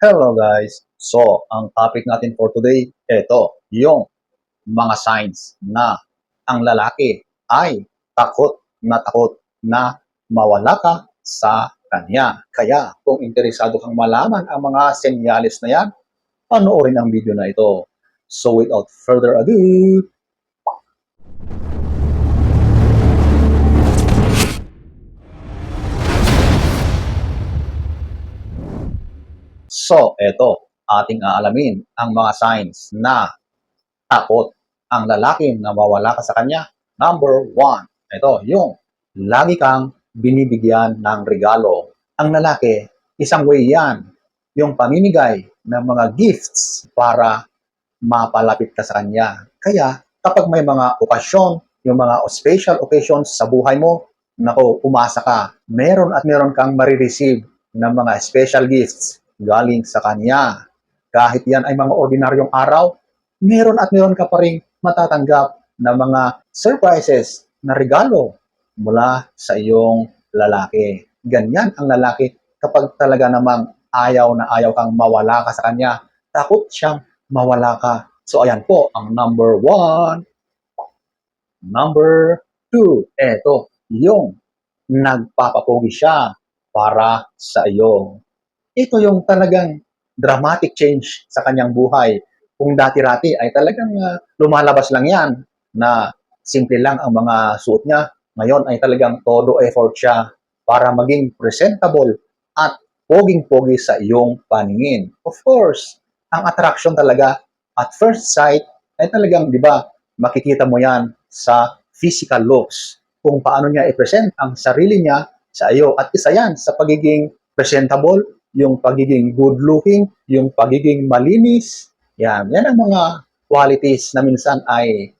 Hello guys! So, ang topic natin for today, ito, yung mga signs na ang lalaki ay takot na takot na mawala ka sa kanya. Kaya, kung interesado kang malaman ang mga senyales na yan, panoorin ang video na ito. So, without further ado, So, eto, ating aalamin ang mga signs na takot ang lalaki na mawala ka sa kanya. Number one, ito, yung lagi kang binibigyan ng regalo. Ang lalaki, isang way yan, yung pamimigay ng mga gifts para mapalapit ka sa kanya. Kaya, kapag may mga okasyon, yung mga special occasions sa buhay mo, nako, umasa ka. Meron at meron kang marireceive ng mga special gifts galing sa Kanya. Kahit yan ay mga ordinaryong araw, meron at meron ka pa rin matatanggap na mga surprises na regalo mula sa iyong lalaki. Ganyan ang lalaki kapag talaga namang ayaw na ayaw kang mawala ka sa kanya. Takot siyang mawala ka. So ayan po, ang number one. Number two, eto, yung nagpapapogi siya para sa iyo ito yung talagang dramatic change sa kanyang buhay. Kung dati-rati ay talagang uh, lumalabas lang yan na simple lang ang mga suot niya. Ngayon ay talagang todo effort siya para maging presentable at poging-pogi sa iyong paningin. Of course, ang attraction talaga at first sight ay talagang, di ba, makikita mo yan sa physical looks. Kung paano niya i-present ang sarili niya sa iyo. At isa yan sa pagiging presentable yung pagiging good looking, yung pagiging malinis. Yan, yan ang mga qualities na minsan ay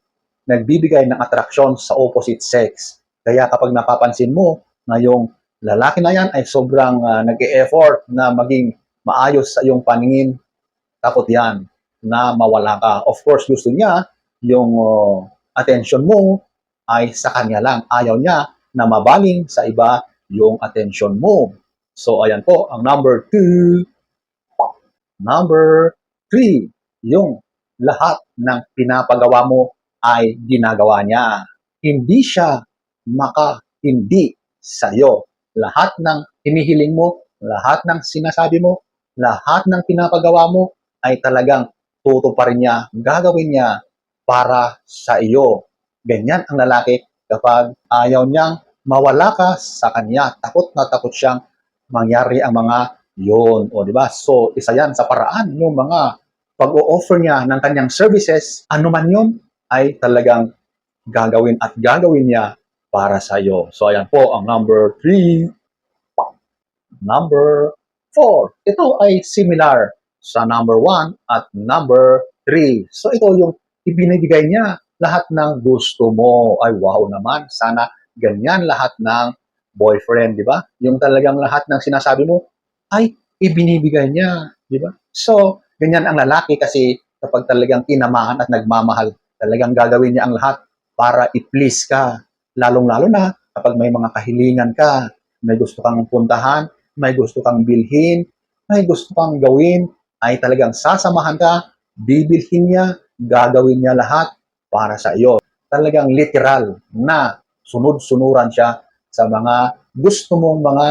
nagbibigay ng attraction sa opposite sex. Kaya kapag napapansin mo na yung lalaki na yan ay sobrang uh, nag-e-effort na maging maayos sa iyong paningin, takot yan na mawala ka. Of course, gusto niya yung uh, attention mo ay sa kanya lang. Ayaw niya na mabaling sa iba yung attention mo. So, ayan po, ang number two. Number three, yung lahat ng pinapagawa mo ay ginagawa niya. Hindi siya maka-hindi sa'yo. Lahat ng hinihiling mo, lahat ng sinasabi mo, lahat ng pinapagawa mo ay talagang tutuparin niya, gagawin niya para sa iyo. Ganyan ang lalaki kapag ayaw niyang mawala ka sa kanya. Takot na takot siyang mangyari ang mga yon o di ba? So isa yan sa paraan yung mga pag-o-offer niya ng kanyang services. Ano man yon ay talagang gagawin at gagawin niya para sa iyo. So ayan po ang number 3 number 4 ito ay similar sa number 1 at number 3 so ito yung ibinibigay niya lahat ng gusto mo. Ay wow naman. Sana ganyan lahat ng boyfriend, di ba? Yung talagang lahat ng sinasabi mo ay ibinibigay niya, di ba? So, ganyan ang lalaki kasi kapag talagang tinamahan at nagmamahal, talagang gagawin niya ang lahat para i-please ka. Lalong-lalo na kapag may mga kahilingan ka, may gusto kang puntahan, may gusto kang bilhin, may gusto kang gawin, ay talagang sasamahan ka, bibilhin niya, gagawin niya lahat para sa iyo. Talagang literal na sunod-sunuran siya sa mga gusto mong mga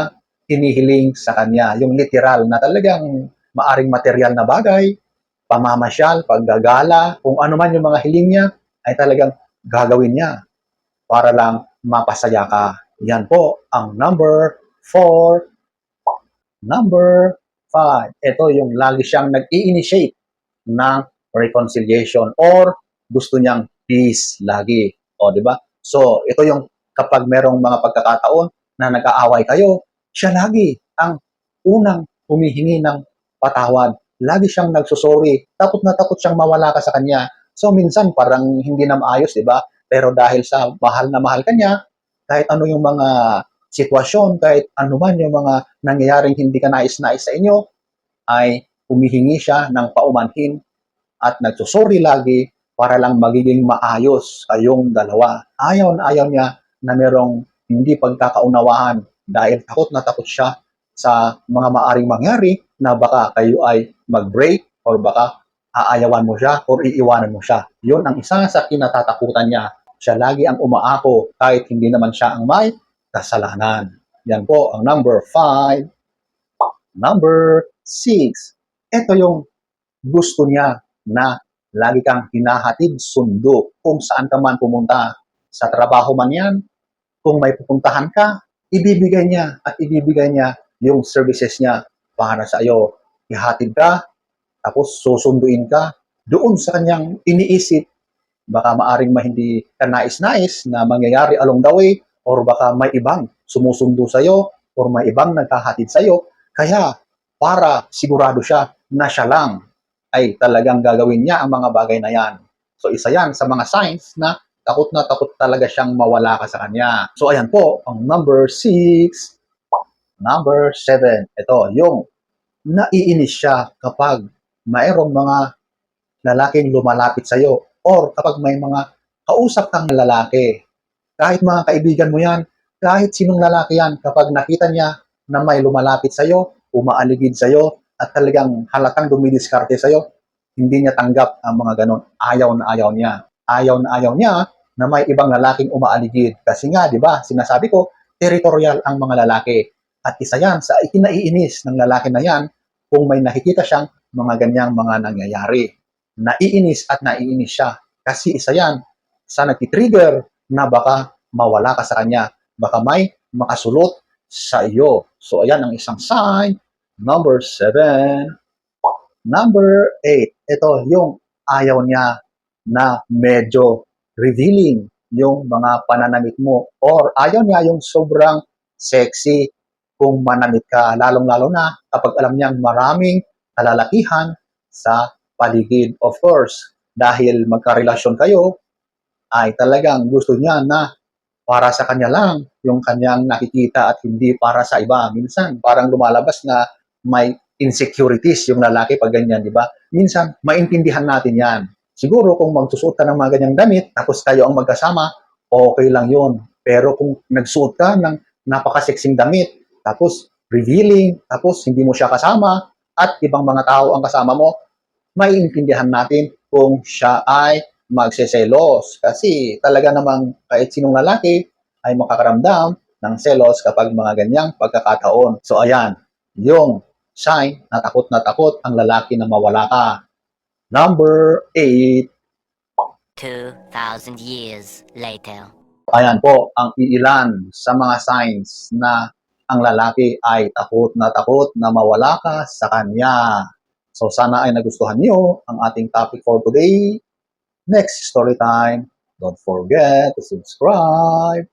hinihiling sa kanya. Yung literal na talagang maaring material na bagay, pamamasyal, paggagala, kung ano man yung mga hiling niya, ay talagang gagawin niya para lang mapasaya ka. Yan po ang number 4. Number 5. Ito yung lagi siyang nag-i-initiate ng reconciliation or gusto niyang peace lagi. O, di ba? So, ito yung kapag merong mga pagkakataon na nag-aaway kayo, siya lagi ang unang humihingi ng patawad. Lagi siyang nagsusori. Takot na takot siyang mawala ka sa kanya. So minsan parang hindi na maayos, di ba? Pero dahil sa mahal na mahal kanya, kahit ano yung mga sitwasyon, kahit ano man yung mga nangyayaring hindi ka nais-nais sa inyo, ay humihingi siya ng paumanhin at nagsusori lagi para lang magiging maayos kayong dalawa. Ayaw na ayaw niya na merong hindi pagkakaunawahan dahil takot na takot siya sa mga maaring mangyari na baka kayo ay mag-break or baka aayawan mo siya or iiwanan mo siya. Yun ang isa sa kinatatakutan niya. Siya lagi ang umaako kahit hindi naman siya ang may kasalanan. Yan po ang number 5. Number 6. Ito yung gusto niya na lagi kang hinahatid sundo kung saan ka man pumunta. Sa trabaho man yan, kung may pupuntahan ka, ibibigay niya at ibibigay niya yung services niya para sa iyo. Ihatid ka, tapos susunduin ka doon sa kanyang iniisip. Baka maaring may hindi ka nais-nais na mangyayari along the way or baka may ibang sumusundo sa iyo or may ibang naghahatid sa iyo. Kaya para sigurado siya na siya lang ay talagang gagawin niya ang mga bagay na yan. So isa yan sa mga signs na takot na takot talaga siyang mawala ka sa kanya. So ayan po, ang number 6. Number 7. Ito, yung naiinis siya kapag mayroong mga lalaking lumalapit sa iyo or kapag may mga kausap kang lalaki. Kahit mga kaibigan mo yan, kahit sinong lalaki yan, kapag nakita niya na may lumalapit sa iyo, umaaligid sa iyo, at talagang halatang dumidiskarte sa iyo, hindi niya tanggap ang mga ganon. Ayaw na ayaw niya. Ayaw na ayaw niya na may ibang lalaking umaaligid. Kasi nga, di ba, sinasabi ko, territorial ang mga lalaki. At isa yan sa ikinaiinis ng lalaki na yan kung may nakikita siyang mga ganyang mga nangyayari. Naiinis at naiinis siya. Kasi isa yan sa nagtitrigger na baka mawala ka sa kanya. Baka may makasulot sa iyo. So, ayan ang isang sign. Number seven. Number eight. Ito, yung ayaw niya na medyo revealing yung mga pananamit mo or ayaw niya yung sobrang sexy kung manamit ka, lalong-lalo na kapag alam niyang maraming kalalakihan sa paligid. Of course, dahil magkarelasyon kayo, ay talagang gusto niya na para sa kanya lang yung kanyang nakikita at hindi para sa iba. Minsan, parang lumalabas na may insecurities yung lalaki pag ganyan, di ba? Minsan, maintindihan natin yan. Siguro kung magsusuot ka ng mga ganyang damit, tapos kayo ang magkasama, okay lang yun. Pero kung nagsuot ka ng napaka-sexing damit, tapos revealing, tapos hindi mo siya kasama, at ibang mga tao ang kasama mo, maiintindihan natin kung siya ay magseselos. Kasi talaga namang kahit sinong lalaki ay makakaramdam ng selos kapag mga ganyang pagkakataon. So ayan, yung sign na takot na takot ang lalaki na mawala ka. Number 8, 2,000 years later. Ayan po ang iilan sa mga signs na ang lalaki ay takot na takot na mawala ka sa kanya. So sana ay nagustuhan niyo ang ating topic for today. Next story time. Don't forget to subscribe.